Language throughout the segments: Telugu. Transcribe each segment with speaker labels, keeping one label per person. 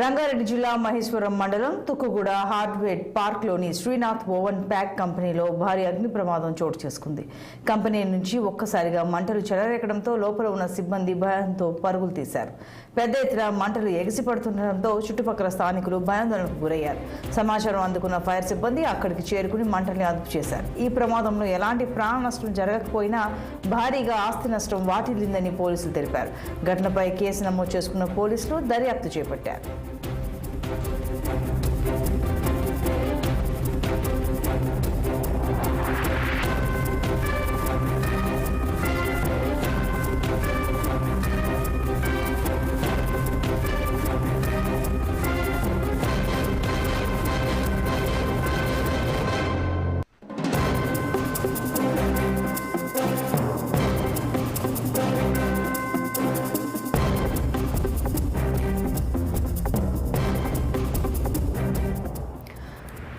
Speaker 1: రంగారెడ్డి జిల్లా మహేశ్వరం మండలం తుక్కుగూడ హార్డ్వేర్ పార్క్లోని శ్రీనాథ్ ఓవన్ ప్యాక్ కంపెనీలో భారీ అగ్ని ప్రమాదం చోటు చేసుకుంది. కంపెనీ నుంచి ఒక్కసారిగా మంటలు చెలరేకడంతో లోపల ఉన్న సిబ్బంది భయంతో పరుగులు తీశారు. పెద్ద ఎత్తున మంటలు ఎగిసిపడుతుండటంతో చుట్టుపక్కల స్థానికులు భయాందోళనకు గురయ్యారు. సమాచారం అందుకున్న ఫైర్ సిబ్బంది అక్కడికి చేరుకుని మంటల్ని అదుపు చేశారు. ఈ ప్రమాదంలో ఎలాంటి ప్రాణ నష్టం జరగకపోయినా భారీగా ఆస్తి నష్టం వాటిల్లిందని పోలీసులు తెలిపారు. ఘటనపై కేసు నమోదు చేసుకున్న పోలీసులు దర్యాప్తు చేపట్టారు. Thank you.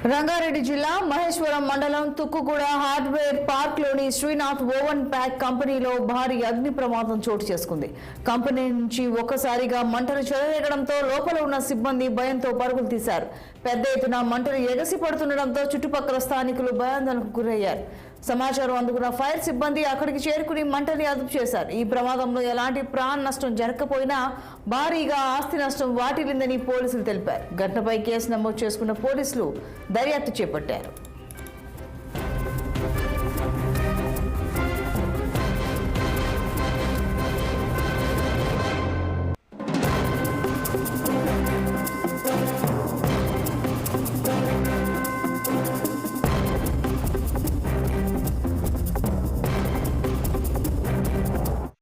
Speaker 1: రంగారెడ్డి జిల్లా మహేశ్వరం మండలం తుక్కుగూడ హార్డ్వేర్ పార్క్లోని శ్రీనాథ్ ఓవన్ ప్యాక్ కంపెనీలో భారీ అగ్ని ప్రమాదం చోటు చేసుకుంది. కంపెనీ నుంచి ఒక్కసారిగా మంటలు చెలరేగడంతో లోపల ఉన్న సిబ్బంది భయంతో పరుగులు తీశారు. పెద్ద ఎత్తున మంటలు ఎగసి పడుతుండటంతో చుట్టుపక్కల స్థానికులు భయాందోళనకు గురయ్యారు. సమాచారం అందుకున్న ఫైర్ సిబ్బంది అక్కడికి చేరుకుని మంటని అదుపు చేశారు. ఈ ప్రమాదంలో ఎలాంటి ప్రాణ నష్టం జరగకపోయినా భారీగా ఆస్తి నష్టం వాటిల్లిందని పోలీసులు తెలిపారు. ఘటనపై కేసు నమోదు చేసుకున్న పోలీసులు దర్యాప్తు చేపట్టారు.